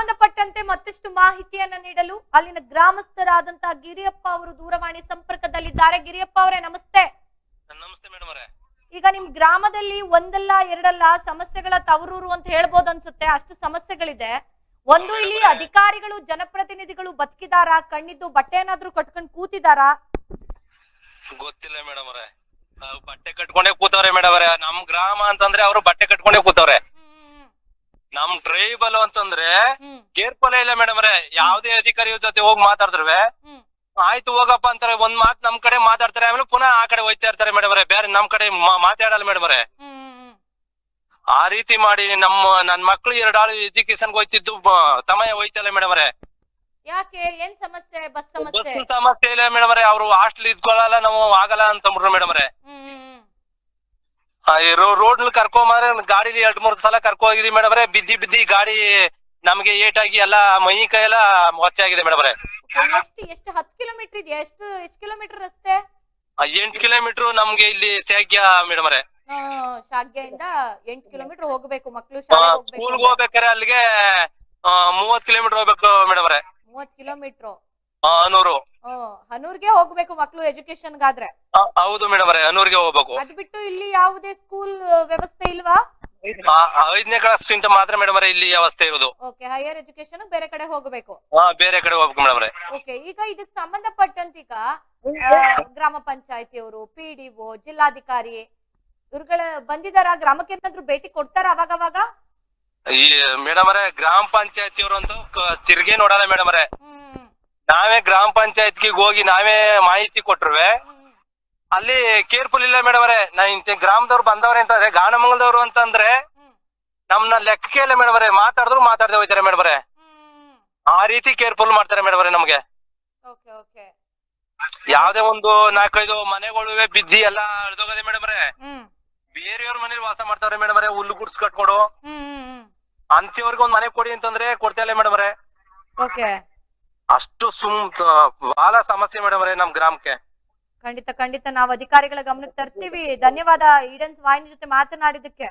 ಸಂಬಂಧಪಟ್ಟಂತೆ ಮತ್ತಷ್ಟು ಮಾಹಿತಿಯನ್ನ ನೀಡಲು ಅಲ್ಲಿನ ಗ್ರಾಮಸ್ಥರಾದಂತಹ ಗಿರಿಯಪ್ಪ ಅವರು ದೂರವಾಣಿ ಸಂಪರ್ಕದಲ್ಲಿದ್ದಾರೆ. ಗಿರಿಯಪ್ಪ ಅವರೇ ನಮಸ್ತೆ. ನಮಸ್ತೆ ಮೇಡಮ್ ಅವರೇ. ಈಗ ನಿಮ್ ಗ್ರಾಮದಲ್ಲಿ ಒಂದಲ್ಲ ಎರಡಲ್ಲ ಸಮಸ್ಯೆಗಳ ತವರೂರು ಅಂತ ಹೇಳ್ಬೋದು ಅನ್ಸುತ್ತೆ. ಅಷ್ಟು ಸಮಸ್ಯೆಗಳಿದೆ. ಒಂದು ಇಲ್ಲಿ ಅಧಿಕಾರಿಗಳು ಜನಪ್ರತಿನಿಧಿಗಳು ಬದುಕಿದಾರ? ಕಣ್ಣಿದ್ದು ಬಟ್ಟೆ ಏನಾದ್ರೂ ಕಟ್ಕೊಂಡ್ ಕೂತಿದಾರಾ? ಗೊತ್ತಿಲ್ಲ ಮೇಡಮ್ ಅವರೇ. ಬಟ್ಟೆ ಕಟ್ಕೊಂಡೇ ಕೂತವ್ರೆ ಮೇಡಮ್ ಅವರೇ. ನಮ್ ಗ್ರಾಮ ಅಂತಂದ್ರೆ ಅವರು ಬಟ್ಟೆ ಕಟ್ಕೊಂಡೇ ಕೂತವ್ರೆ. ನಮ್ ಟ್ರೈಬಲ್ ಅಂತಂದ್ರೆ ಹ್ಮ್. ಇಲ್ಲ ಮೇಡಮ್ ರೇ ಯಾವ್ದೇ ಅಧಿಕಾರಿ ಜೊತೆ ಹೋಗಿ ಮಾತಾಡಿದ್ರೆ ಹ್ಮ್. ಆಯ್ತು ಹೋಗಪ್ಪ ಅಂತಾರೆ ಒಂದ್ ಮಾತ್ ನಮ್ ಕಡೆ ಮಾತಾಡ್ತಾರೆ ಆಮೇಲೆ ಪುನಃ ಆ ಕಡೆ ಹೋಯ್ತಾ ಇರ್ತಾರೆ ಮೇಡಮ್ ರೇ ಬೇರೆ ನಮ್ ಕಡೆ ಮಾ- ಮಾತಾಡಲ್ಲ ಮೇಡಮ್ ರೇ ಹ್ಮ್ ಹ್ಮ್ ಆ ರೀತಿ ಮಾಡಿ ನಮ್ಮ ನನ್ ಮಕ್ಳು ಎರಡಾಳು ಎಜುಕೇಶನ್ ಹೋಯ್ತಿದ್ದು ಸಮಯ ತಮಯ ಹೋಯ್ತಲ್ಲ ಮೇಡಮ್ ರೇ ಯಾಕೆ? ಏನ್ ಸಮಸ್ಯೆ? ಬಸ್ ಸಮಸ್ಯೆ? ಇಲ್ಲ ಮೇಡಮ್ ರೇ ಅವ್ರು ಹಾಸ್ಟೆಲ್ ಇದ್ಕೊಳ್ಳಲ್ಲ ನಾವು ಆಗಲ್ಲ ಅಂತಂದ್ರು ಮೇಡಮ್ ಅವರೇ. ಹ್ಮ್ ರೋಡ್ ಕರ್ಕೊಂಬಾರ ಗಾಡಿಲಿ ಎರಡ್ ಮೂರ್ ಸಲ ಕರ್ಕೊ ಹೋಗಿದೀವಿ ಮೇಡಮ್ ಅವರೇ ಬಿದ್ದಿ ಬಿದ್ದಿ ಗಾಡಿ ನಮ್ಗೆ ಏಟಾಗಿ ಎಲ್ಲ ಮೈ ಕೈ ಎಲ್ಲ ಹೊಚ್ಚೆ ಆಗಿದೆ ಮೇಡಮ್ ಅವರೇ ಎಷ್ಟು ಎಷ್ಟು ಹತ್ತು ಕಿಲೋಮೀಟರ್ ಇದೆಯಾ? ಎಷ್ಟು ಎಷ್ಟು ಕಿಲೋಮೀಟರ್ ರಸ್ತೆ? ಎಂಟ್ ಕಿಲೋಮೀಟರ್ ನಮ್ಗೆ ಇಲ್ಲಿ ಶಾಗ್ಯ ಮೇಡಮ್ ಅವರೇ ಶಾಗ್ಯಿಂದ ಶಾಗ್ಯದಿಂದ ಎಂಟು ಕಿಲೋಮೀಟರ್ ಹೋಗ್ಬೇಕು ಮಕ್ಕಳು ಸ್ಕೂಲ್ಗೆ ಹೋಗ್ಬೇಕು ಹೋಗ್ಬೇಕಾರೆ ಅಲ್ಲಿಗೆ ಮೂವತ್ ಕಿಲೋಮೀಟರ್ ಹೋಗ್ಬೇಕು ಮೇಡಮ್ ಅವರೇ ಮೂವತ್ ಕಿಲೋಮೀಟರ್. ಅನೂರು ಹನೂರ್ಗೆ ಹೋಗ್ಬೇಕು ಮಕ್ಕಳು ಎಜುಕೇಶನ್ ಗಾದ್ರೆ ಹೌದು ಮೇಡಮ್ ಅವರೇ ಅನೂರ್ಗೆ ಹೋಗ್ಬೇಕು. ಅದ್ ಬಿಟ್ಟು ಇಲ್ಲಿ ಯಾವುದೇ ಸ್ಕೂಲ್ ವ್ಯವಸ್ಥೆ ಇಲ್ವಾ? ಆ, ಐದನೇ ಕ್ಲಾಸ್ ಇಂಟ ಮಾತ್ರ ಮೇಡಮ್ ಅವರೇ ಇಲ್ಲಿ ವ್ಯವಸ್ಥೆ ಇರೋದು ಓಕೆ ಹೈಯರ್ ಎಜುಕೇಶನ್ ಬೇರೆ ಕಡೆ ಹೋಗ್ಬೇಕು. ಹಾ ಬೇರೆ ಕಡೆ ಹೋಗ್ಬೇಕು ಮೇಡಮ್ ಅವರೇ. ಓಕೆ ಈಗ ಇದಕ್ ಸಂಬಂಧಪಟ್ಟಂತ ಈಗ ಆ, ಗ್ರಾಮ ಪಂಚಾಯತಿಯವರು ಪಿ ಡಿ ಒ ಜಿಲ್ಲಾಧಿಕಾರಿ ಇವ್ರುಗಳ ಬಂದಿದಾರ ಗ್ರಾಮಕ್ಕೆ ಏನಾದ್ರು ಭೇಟಿ ಕೊಡ್ತಾರ ಅವಾಗ ಅವಾಗ? ಈ ಮೇಡಮ್ ಅವರೇ ಗ್ರಾಮ ಪಂಚಾಯತಿ ಅಂತೂ ಕ- ತಿರ್ಗೇ ನೋಡಲ್ಲ ಮೇಡಮ್ ಅವರೇ. ಹ್ಮ್. ಗ್ರಾಮ ಪಂಚಾಯತ್ಗೆ ಹೋಗಿ ನಾವೇ ಮಾಹಿತಿ ಕೊಟ್ರುವೆ. ಅಲ್ಲಿ ಕೇರ್ಫುಲ್ ಇಲ್ಲ ಮೇಡಮ್ ಅವರೇ ನಾ ಇಂತ ಗ್ರಾಮದವ್ರು ಬಂದವ್ರೆ ಅಂತಂದ್ರೆ ಗಾಣಮಂಗಲದವ್ರು ಅಂತಂದ್ರೆ ನಮ್ನ ಲೆಕ್ಕಕ್ಕೆ ಇಲ್ಲ ಮೇಡಮ್ ಅವರೇ ಮಾತಾಡಿದ್ರು ಮಾತಾಡದೆ ಹೋಯ್ತಾರೆ ಮೇಡಮ್ ಅವರೇ. ಆ ರೀತಿ ಕೇರ್ಫುಲ್ ಮಾಡ್ತಾರೆ ಮೇಡಮ್ ಅವರೇ ನಮ್ಗೆ. ಯಾವ್ದೇ ಒಂದು ನಾಲ್ಕೈದು ಮನೆಗಳು ಬಿದ್ದಿ ಎಲ್ಲ ಅಳ್ದೋಗದೆ ಮೇಡಮ್ ಅವರೇ. ಬೇರೆಯವ್ರ ಮನೇಲಿ ವಾಸ ಮಾಡ್ತಾವ್ರೆ ಮೇಡಮ್ ಅವರೇ ಹುಲ್ಲು ಗುಡ್ಸ್ ಕಟ್ಕೊಡು. ಅಂತವ್ರಿಗೆ ಒಂದ್ ಮನೆ ಕೊಡಿ ಅಂತಂದ್ರೆ ಕೊಡ್ತಾ ಇಲ್ಲ ಮೇಡಮ್ ಅವರೇ. ಓಕೆ. ಅಷ್ಟು ಸುಮ್ ಬಹಳ ಸಮಸ್ಯೆ ಮೇಡಮ್ ರೀ ನಮ್ ಗ್ರಾಮಕ್ಕೆ. ಖಂಡಿತ ಖಂಡಿತ. ನಾವು ಅಧಿಕಾರಿಗಳ ಗಮನಕ್ಕೆ ತರ್ತೀವಿ. ಧನ್ಯವಾದ. ಈಡನ್ಸ್ ವಾಹಿನಿ ಜೊತೆ ಮಾತನಾಡಿದಕ್ಕೆ